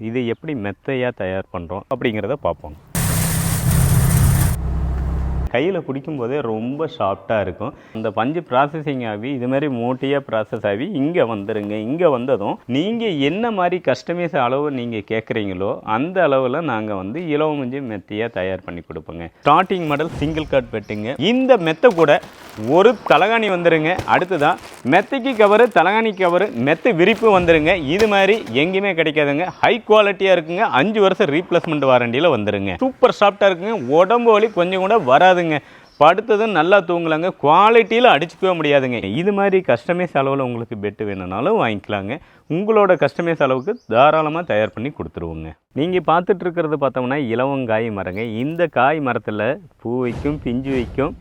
இது எப்படி மெத்தையாக தயார் பண்ணுறோம் அப்படிங்கிறத பார்ப்போம் கையில் பிடிக்கும்போதே ரொம்ப சாஃப்டாக இருக்கும். இந்த பஞ்சு ப்ராசஸிங் ஆகி இது மாதிரி மூட்டையாக ப்ராசஸ் ஆகி இங்கே வந்துடுங்க இங்கே வந்ததும் நீங்கள் என்ன மாதிரி கஸ்டமைஸ் அளவு நீங்கள் கேட்குறீங்களோ அந்த அளவில் நாங்கள் வந்து இலவ மெத்தையாக தயார் பண்ணி கொடுப்போங்க. ஸ்டார்டிங் மாடல் சிங்கிள் கார்ட் பெட்டுங்க இந்த மெத்தை கூட ஒரு தலகாணி வந்துடுங்க அடுத்ததான் மெத்தைக்கு கவரு தலகாணி கவரு மெத்தை விரிப்பு வந்துடுங்க இது மாதிரி எங்கேயுமே கிடைக்காதுங்க. ஹை குவாலிட்டியாக இருக்குங்க. அஞ்சு வருஷம் ரீப்ளேஸ்மெண்ட் வாரண்டியில் வந்துடுங்க சூப்பர் சாஃப்டாக இருக்குங்க. உடம்பு வலி கொஞ்சம் கூட வராது முடியாதுங்க. படுத்ததும் நல்லா தூங்கலாங்க. குவாலிட்டியில் அடிச்சுக்கவே முடியாதுங்க. இது மாதிரி கஸ்டமைஸ் அளவில் உங்களுக்கு பெட்டு வேணும்னாலும் வாங்கிக்கலாங்க. உங்களோட கஸ்டமைஸ் அளவுக்கு தாராளமாக தயார் பண்ணி கொடுத்துருவோங்க. நீங்கள் பார்த்துட்டு இருக்கிறது பார்த்தோம்னா இலவங்காய் மரங்க. இந்த காய் மரத்தில் பூ வைக்கும் பிஞ்சு வைக்கும்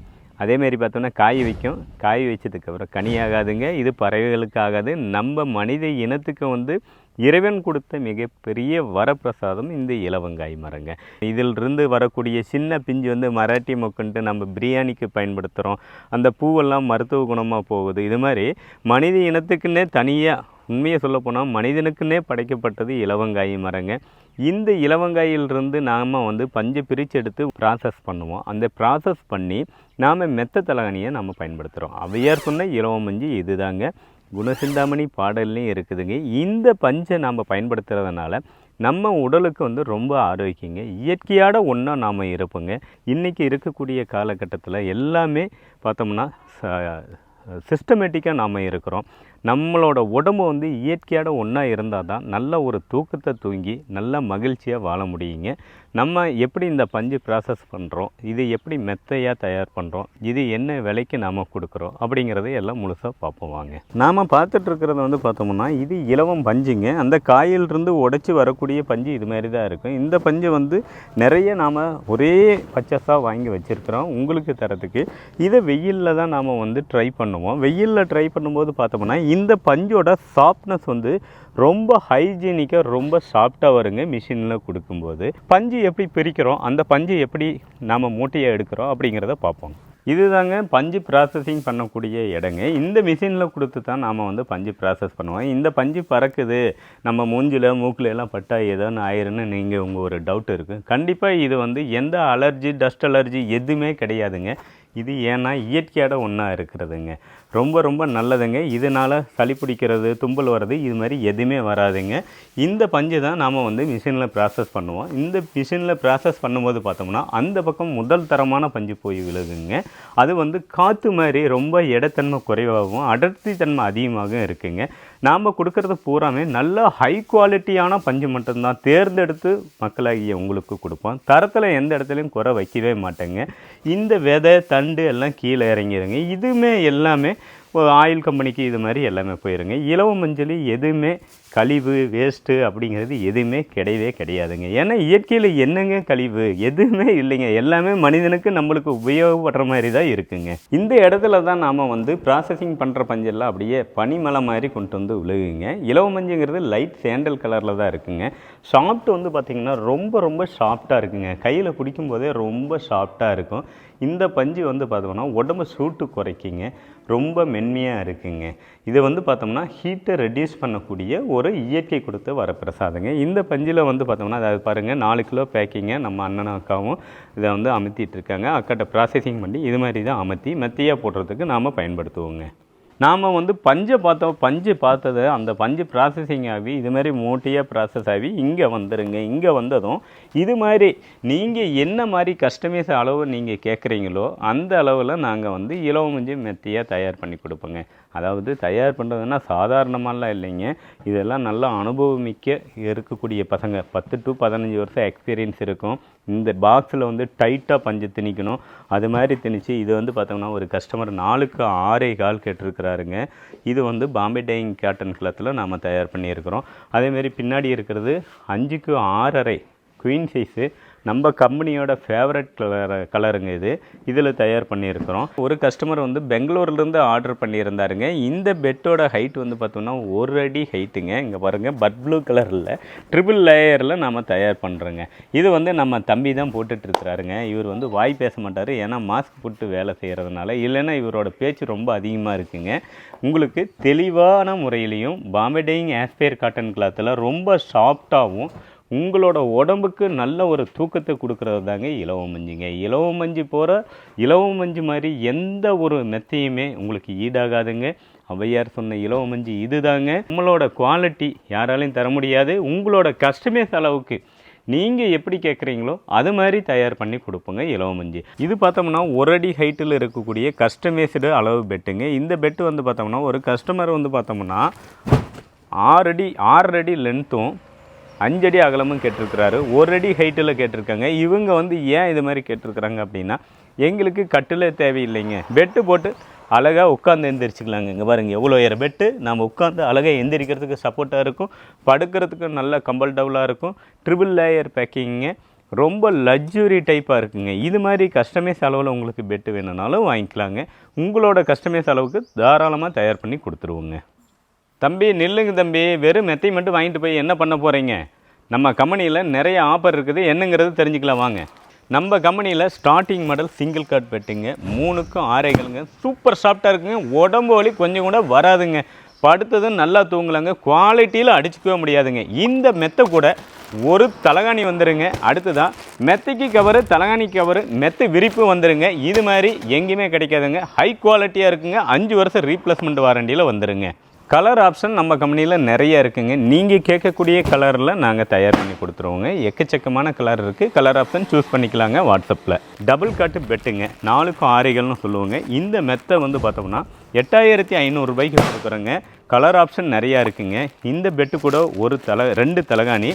அதேமாரி பார்த்தோம்னா காய் வைக்கும். காய் வச்சதுக்கப்புறம் கனியாகாதுங்க. இது பறவைகளுக்கு ஆகாது நம்ம மனித இனத்துக்கு வந்து இறைவன் கொடுத்த மிகப்பெரிய வரப்பிரசாதம் இந்த இலவங்காய் மரங்க. இதிலிருந்து வரக்கூடிய சின்ன பிஞ்சு வந்து மராட்டி மொக்குன்ட்டு நம்ம பிரியாணிக்கு பயன்படுத்துகிறோம் அந்த பூவெல்லாம் மருத்துவ குணமாக போகுது. இது மாதிரி மனித இனத்துக்குன்னே தனியாக உண்மையை சொல்லப்போனால் மனிதனுக்குன்னே படைக்கப்பட்டது இலவங்காய் மரங்க. இந்த இலவங்காயிலிருந்து நாம் வந்து பஞ்சை பிரித்து எடுத்து ப்ராசஸ் பண்ணுவோம். அந்த ப்ராசஸ் பண்ணி நாம் மெத்த தலகணியை நம்ம பயன்படுத்துகிறோம் அவையார் சொன்ன இலவ மஞ்சு இதுதாங்க. குணசிந்தாமணி பாடல்லையும் இருக்குதுங்க. இந்த பஞ்சை நாம் பயன்படுத்துகிறதுனால நம்ம உடலுக்கு வந்து ரொம்ப ஆரோக்கியங்க. இயற்கையோட ஒன்றா நாம் இருப்போங்க. இன்றைக்கி இருக்கக்கூடிய காலகட்டத்தில் எல்லாமே பார்த்தோம்னா சிஸ்டமேட்டிக்காக நாம் இருக்கிறோம். நம்மளோட உடம்பு வந்து இயற்கையோட ஒன்றா இருந்தால் தான் நல்ல ஒரு தூக்கத்தை தூங்கி நல்ல மகிழ்ச்சியாக வாழ முடியுங்க. நம்ம எப்படி இந்த பஞ்சு ப்ராசஸ் பண்ணுறோம் இது எப்படி மெத்தையாக தயார் பண்ணுறோம் இது என்ன விலைக்கு நாம் கொடுக்குறோம்? அப்படிங்கிறத எல்லாம் முழுசாக பார்ப்போம் வாங்க. நாம் பார்த்துட்ருக்கிறது வந்து பார்த்தோம்னா இது இலவம் பஞ்சுங்க. அந்த காயிலிருந்து உடைச்சி வரக்கூடிய பஞ்சு இது மாதிரி தான் இருக்கும். இந்த பஞ்சு வந்து நிறைய நாம் ஒரே பச்சஸாக வாங்கி வச்சுருக்கிறோம். உங்களுக்கு தரத்துக்கு. இதை வெயிலில் தான் நாம் வந்து ட்ரை பண்ணுவோம். வெயிலில் ட்ரை பண்ணும்போது பார்த்தோம்னா இந்த பஞ்சோட சாஃப்ட்னஸ் வந்து ரொம்ப ஹைஜீனிக்காக ரொம்ப சாஃப்டாக வருங்க மிஷினில் கொடுக்கும்போது. பஞ்சு எப்படி பிரிக்கிறோம் அந்த பஞ்சு எப்படி நாம் மூட்டையை எடுக்கிறோம் அப்படிங்கிறத பார்ப்போம். இதுதாங்க பஞ்சு ப்ராசஸிங் பண்ணக்கூடிய இடங்க இந்த மிஷினில் கொடுத்து தான் நாம் வந்து பஞ்சு ப்ராசஸ் பண்ணுவோம். இந்த பஞ்சு பறக்குது நம்ம மூஞ்சில் மூக்கில் எல்லாம் பட்டா ஏதோன்னு ஆயிருன்னு நீங்கள் உங்கள் ஒரு டவுட் இருக்குது கண்டிப்பாக இது வந்து எந்த அலர்ஜி டஸ்ட் அலர்ஜி எதுவுமே கிடையாதுங்க. இது ஏன்னா இயற்கையோட ஒன்றா இருக்கிறதுங்க. ரொம்ப ரொம்ப நல்லதுங்க. இதனால் சளி பிடிக்கிறது தும்பல் வர்றது இது மாதிரி எதுவுமே வராதுங்க. இந்த பஞ்சு தான் நாம் வந்து மிஷினில் ப்ராசஸ் பண்ணுவோம். இந்த மிஷினில் ப்ராசஸ் பண்ணும்போது பார்த்தோம்னா அந்த பக்கம் முதல் தரமான பஞ்சு போய் விழுகுங்க. அது வந்து காற்று மாதிரி ரொம்ப இடத்தன்மை குறைவாகவும் அடர்த்தி தன்மை அதிகமாகவும் இருக்குங்க. நாம் கொடுக்கறது பூராமே நல்ல ஹை குவாலிட்டியான பஞ்சு மட்டும்தான் தேர்ந்தெடுத்து மக்களாகிய உங்களுக்கு கொடுப்போம். தரத்தில் எந்த இடத்துலையும் குறை வைக்கவே மாட்டேங்க. இந்த விதை தண்டு எல்லாம் கீழே இறங்கிடுங்க இதுவுமே எல்லாமே இப்போ ஆயில் கம்பெனிக்கு இது மாதிரி எல்லாமே போயிருங்க. இலவ மஞ்சள் எதுவுமே கழிவு வேஸ்ட்டு அப்படிங்கிறது எதுவுமே கிடையவே கிடையாதுங்க. ஏன்னா இயற்கையில் என்னங்க கழிவு? எதுவுமே இல்லைங்க. எல்லாமே மனிதனுக்கு நம்மளுக்கு உபயோகப்படுற மாதிரி தான் இருக்குங்க. இந்த இடத்துல தான் நாம் வந்து ப்ராசஸிங் பண்ணுற பஞ்செல்லாம் அப்படியே பனிமலை மாதிரி கொண்டு வந்து விழுகுங்க. இலவ மஞ்சுங்கிறது லைட் சேண்டல் கலரில் தான் இருக்குங்க. சாஃப்ட் வந்து பார்த்திங்கன்னா ரொம்ப ரொம்ப சாஃப்டாக இருக்குங்க. கையில் பிடிக்கும் போதே ரொம்ப சாஃப்டாக இருக்கும். இந்த பஞ்சு வந்து பார்த்தோம்னா உடம்பு சூட்டு குறைக்குங்க. ரொம்ப மென்மையாக இருக்குங்க. இதை வந்து பார்த்தோம்னா ஹீட்டை ரெடியூஸ் பண்ணக்கூடிய ஒரு இயற்கை கொடுத்த வரப்பிரசாதங்க. இந்த பஞ்சில் வந்து பார்த்தோம்னா அதாவது பாருங்கள் நாலு கிலோ பேக்கிங்க நம்ம அண்ணன் அக்காவும் இதை வந்து அமர்த்திட்டு இருக்காங்க. அக்காட்ட ப்ராசஸிங் பண்ணி இது மாதிரி தான் அமர்த்தி மெத்தியாக போடுறதுக்கு நாம் பயன்படுத்துவோங்க. நாம் வந்து பஞ்சை பார்த்தோம் பஞ்சு பார்த்தது அந்த பஞ்சு ப்ராசஸிங் ஆகி இது மாதிரி மூட்டையாக ப்ராசஸ் ஆகி இங்கே வந்துடுங்க இங்கே வந்ததும் இது மாதிரி நீங்கள் என்ன மாதிரி கஸ்டமைஸ் அளவு நீங்கள் கேட்குறீங்களோ அந்த அளவில் நாங்கள் வந்து இலவ மஞ்சு மெத்தியாக தயார் பண்ணி கொடுப்போங்க. அதாவது தயார் பண்ணுறதுன்னா சாதாரணமாலாம் இல்லைங்க. இதெல்லாம் நல்லா அனுபவமிக்க இருக்கக்கூடிய பசங்க. பத்து டு பதினஞ்சு வருஷம் எக்ஸ்பீரியன்ஸ் இருக்கும். இந்த பாக்ஸில் வந்து டைட்டாக பஞ்சு திணிக்கணும். அது மாதிரி திணிச்சு இது வந்து பார்த்தோம்னா ஒரு கஸ்டமர் நாலுக்கு ஆறே கால் கேட்டிருக்கிறாருங்க. இது வந்து பாம்பே டைங் கேட்டன் கிளத்தில் நாம் தயார் பண்ணியிருக்கிறோம். அதேமாரி பின்னாடி இருக்கிறது அஞ்சுக்கு ஆறரை குயின் சைஸு நம்ம கம்பெனியோட ஃபேவரட் கலர் கலருங்க இது. இதில் தயார் பண்ணியிருக்கிறோம். ஒரு கஸ்டமர் வந்து பெங்களூர்லேருந்து ஆர்டர் பண்ணியிருந்தாருங்க. இந்த பெட்டோட ஹைட் வந்து பார்த்தோம்னா ஒரு அடி ஹைட்டுங்க இங்கே பாருங்கள் பட் ப்ளூ கலரில் ட்ரிபிள் லேயரில் நம்ம தயார் பண்ணுறோங்க இது வந்து நம்ம தம்பி தான் போட்டுட்டு இருக்கிறாருங்க இவர் வந்து வாய் பேச மாட்டார். ஏன்னா மாஸ்க் போட்டு வேலை செய்கிறதுனால இல்லைன்னா இவரோட பேச்சு ரொம்ப அதிகமாக இருக்குங்க. உங்களுக்கு தெளிவான முறையிலையும் பாம்பே டையிங் ஆஸ்பேர் காட்டன் கிளாத்தில் ரொம்ப சாஃப்டாகவும் உங்களோட உடம்புக்கு நல்ல ஒரு தூக்கத்தை கொடுக்குறது தாங்க இலவ மஞ்சுங்க. இலவ மஞ்சு போகிற இலவ மஞ்சு மாதிரி எந்த ஒரு மெத்தையுமே உங்களுக்கு ஈடாகாதுங்க. ஔவையார் சொன்ன இலவ மஞ்சு இதுதாங்க. நம்மளோட குவாலிட்டி யாராலையும் தர முடியாது. உங்களோட கஸ்டமைஸ் அளவுக்கு நீங்கள் எப்படி கேட்குறீங்களோ அது மாதிரி தயார் பண்ணி கொடுப்போங்க இலவ மஞ்சு. இது பார்த்தோம்னா ஒரு அடி ஹைட்டில் இருக்கக்கூடிய கஸ்டமைஸ்டு அளவு பெட்டுங்க. இந்த பெட்டு வந்து பார்த்தோம்னா ஒரு கஸ்டமர் வந்து பார்த்தோம்னா ஆறு அடி ஆறு அடி லென்த்தும் அஞ்சடி அகலமும் கேட்டிருக்கிறாரு. ஒரு அடி ஹைட்டில் கேட்டிருக்காங்க. இவங்க வந்து ஏன் இது மாதிரி கேட்டிருக்கிறாங்க அப்படின்னா எங்களுக்கு கட்டில் தேவையில்லைங்க. பெட்டு போட்டு அழகாக உட்காந்து எந்திரிச்சிக்கலாங்க. இங்கே பாருங்க எவ்வளோ உயர பெட்டு நம்ம உட்காந்து அழகாக எந்திரிக்கிறதுக்கு சப்போர்ட்டாக இருக்கும். படுக்கிறதுக்கு நல்ல கம்ஃபர்டபுளாக இருக்கும். ட்ரிபிள் லேயர் பேக்கிங்க ரொம்ப லக்ஸுரி டைப்பாக இருக்குங்க. இது மாதிரி கஸ்டமைஸ் அளவில் உங்களுக்கு பெட்டு வேணும்னாலும் வாங்கிக்கலாங்க. உங்களோட கஸ்டமைஸ் அளவுக்கு தாராளமாக தயார் பண்ணி கொடுத்துருவோங்க. தம்பி நில்லுங்க தம்பி. வெறும் மெத்தை மட்டும் வாங்கிட்டு போய் என்ன பண்ண போகிறீங்க நம்ம கம்பெனியில் நிறைய ஆஃபர் இருக்குது. என்னங்கிறது தெரிஞ்சுக்கலாம் வாங்க. நம்ம கம்பெனியில் ஸ்டார்டிங் மாடல் சிங்கிள் கார்ட் பெட்டுங்க மூணுக்கும் ஆரைகளுங்க. சூப்பர் சாஃப்டாக இருக்குங்க. உடம்பு வலி கொஞ்சம் கூட வராதுங்க. படுத்ததும் நல்லா தூங்கலாங்க. குவாலிட்டியில் அடிச்சுக்கவே முடியாதுங்க. இந்த மெத்தை கூட ஒரு தலகாணி வந்துடுங்க அடுத்ததான் மெத்தைக்கு கவரு தலகாணி கவரு மெத்தை விரிப்பு வந்துடுங்க இது மாதிரி எங்கேயுமே கிடைக்காதுங்க. ஹை குவாலிட்டியாக இருக்குங்க. அஞ்சு வருஷம் ரீப்ளேஸ்மெண்ட் வாரண்டியில் வந்துடுங்க கலர் ஆப்ஷன் நம்ம கம்பெனியில் நிறைய இருக்குங்க. நீங்கள் கேட்கக்கூடிய கலரில் நாங்கள் தயார் பண்ணி கொடுத்துருவோங்க. எக்கச்சக்கமான கலர் இருக்குது கலர் ஆப்ஷன் சூஸ் பண்ணிக்கலாங்க வாட்ஸ்அப்பில் டபுள் காட்டு பெட்டுங்க நாலுக்கும் ஆறைகள்னு சொல்லுவோங்க. இந்த மெத்தை வந்து பார்த்தோம்னா எட்டாயிரத்தி ஐநூறுரூபாய்க்கு கொடுக்குறோங்க. கலர் ஆப்ஷன் நிறையா இருக்குங்க. இந்த பெட்டு கூட ஒரு தலை ரெண்டு தலகாணி.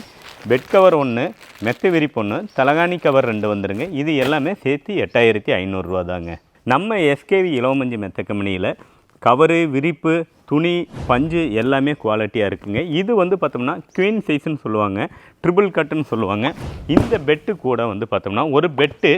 பெட் கவர் ஒன்று மெத்தை விரிப்பு ஒன்று தலகாணி கவர் ரெண்டு வந்துடுங்க இது எல்லாமே சேர்த்து எட்டாயிரத்தி ஐநூறுரூவா தாங்க நம்ம எஸ்கேவி இளவமஞ்சி மெத்த கம்பெனியில் கவரு விரிப்பு துணி பஞ்சு எல்லாமே குவாலிட்டியாக இருக்குங்க. இது வந்து பார்த்தோம்னா குவீன் சைஸ்ன்னு சொல்லுவாங்க. ட்ரிபிள் கட்டுன்னு சொல்லுவாங்க. இந்த பெட்டு கூட வந்து பார்த்தோம்னா ஒரு பெட்டு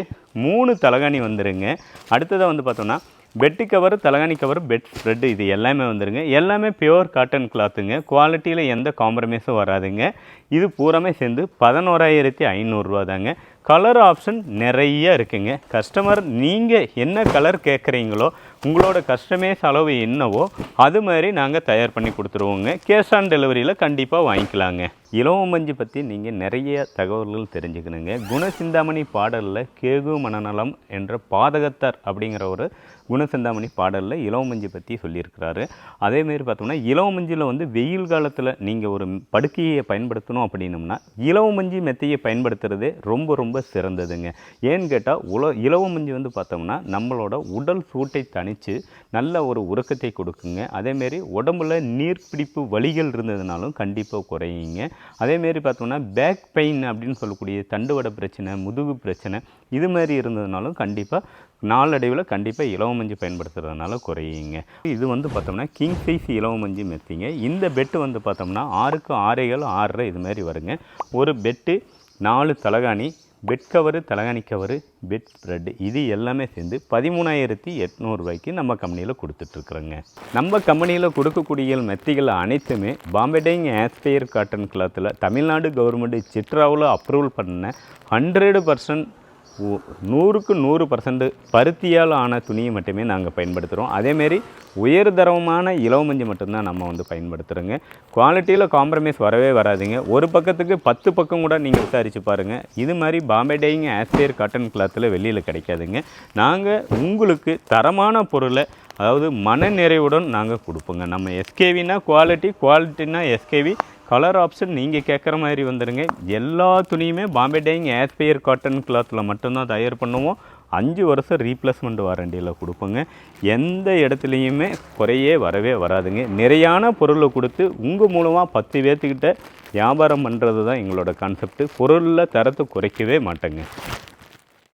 மூணு தலகாணி வந்துருங்க. அடுத்ததாக வந்து பார்த்தோம்னா பெட்டு கவர் தலகாணி கவர் பெட் ஸ்ப்ரெட் இது எல்லாமே வந்துருங்க. எல்லாமே பியோர் காட்டன் கிளாத்துங்க குவாலிட்டியில் எந்த காம்ப்ரமைஸும் வராதுங்க. இது பூராமே சேர்ந்து பதினோராயிரத்தி ஐநூறுரூவா தாங்க கலர் ஆப்ஷன் நிறைய இருக்குங்க. கஸ்டமர் நீங்கள் என்ன கலர் கேட்குறீங்களோ உங்களோட கஸ்டமைஸ் அளவு என்னவோ அது மாதிரி நாங்கள் தயார் பண்ணி கொடுத்துருவோங்க. கேஷ் ஆன் டெலிவரியில் கண்டிப்பாக வாங்கிக்கலாங்க. இலவமஞ்சி பற்றி நீங்கள் நிறைய தகவல்கள் தெரிஞ்சுக்கணுங்க. குணசிந்தாமணி பாடலில் கேகு மனநலம் என்ற பாதகத்தார் அப்படிங்கிற ஒரு குணசிந்தாமணி பாடலில் இலவமஞ்சி பற்றி சொல்லியிருக்கிறாரு. அதேமாரி பார்த்தோம்னா இலவமஞ்சியில் வந்து வெயில் காலத்தில் நீங்கள் ஒரு படுக்கையை பயன்படுத்தணும் அப்படின்னம்னா இலவமஞ்சி மெத்தையை பயன்படுத்துறதே ரொம்ப ரொம்ப சிறந்ததுங்க. ஏன்னு கேட்டால் உல இலவமஞ்சி வந்து பார்த்தோம்னா நம்மளோட உடல் சூட்டை தணித்து நல்ல ஒரு உறக்கத்தை கொடுக்குங்க. அதேமாரி உடம்புல நீர்ப்பிடிப்பு வலிகள் இருந்ததுனாலும் கண்டிப்பாக குறையுங்க. அதேமாரி பார்த்தோம்னா பேக் பெயின் அப்படின்னு சொல்லக்கூடிய தண்டுவட பிரச்சனை முதுகு பிரச்சனை இது மாதிரி இருந்ததுனாலும் கண்டிப்பாக நாளடைவில் கண்டிப்பாக இலவமஞ்சி பயன்படுத்துறதுனால குறையுங்க. இது வந்து பார்த்தோம்னா கிங் சைஸ் இலவமஞ்சி மெத்திங்க. இந்த பெட்டு வந்து பார்த்தோம்னா ஆறுக்கு ஆறைகள் ஆறரை இது மாதிரி வருங்க. ஒரு பெட்டு நாலு தலகாணி பெட் கவரு தலகாணி கவரு பெட் ஸ்ப்ரெட் இது எல்லாமே சேர்ந்து பதிமூணாயிரத்தி எட்நூறுபாய்க்கு நம்ம கம்பெனியில் கொடுத்துட்ருக்குறோங்க நம்ம கம்பெனியில் கொடுக்கக்கூடிய மெத்திகள் அனைத்துமே பாம்பே டைங் ஆஸ்பயர் காட்டன் கிளாத்தில் தமிழ்நாடு கவர்மெண்ட் சிட்ராவில் அப்ரூவல் பண்ண ஹண்ட்ரடு பர்சன்ட் நூறுக்கு நூறு பர்சன்ட் பருத்தியால் ஆன துணியை மட்டுமே நாங்கள் பயன்படுத்துகிறோம் அதேமாரி உயர்தரமான இலவமஞ்சி மட்டும்தான் நம்ம வந்து பயன்படுத்துகிறோங்க குவாலிட்டியில் காம்ப்ரமைஸ் வரவே வராதுங்க. ஒரு பக்கத்துக்கு பத்து பக்கம் கூட நீங்கள் விசாரித்து பாருங்கள் இது மாதிரி பாம்பே டைங் ஆஸ்பேர் காட்டன் கிளாத்தில் வெளியில் கிடைக்காதுங்க. நாங்கள் உங்களுக்கு தரமான பொருளை அதாவது மன நிறைவுடன் நாங்கள் கொடுப்போங்க. நம்ம எஸ்கேவினா குவாலிட்டி குவாலிட்டினா எஸ்கேவி கலர் ஆப்ஷன் நீங்கள் கேட்குற மாதிரி வந்துடுங்க எல்லா துணியுமே பாம்பே டைங் ஆஸ்பயர் காட்டன் கிளாத்தில் மட்டும்தான் தயார் பண்ணுவோம். அஞ்சு வருஷம் ரீப்ளேஸ்மெண்ட் வாரண்டியில் கொடுப்போங்க. எந்த இடத்துலையுமே குறையே வரவே வராதுங்க. நிறையான பொருளை கொடுத்து உங்கள் மூலமாக பத்து பேர்த்துக்கிட்ட வியாபாரம் பண்ணுறது தான் எங்களோட கான்செப்ட் பொருளில் தரத்தை குறைக்கவே மாட்டேங்க.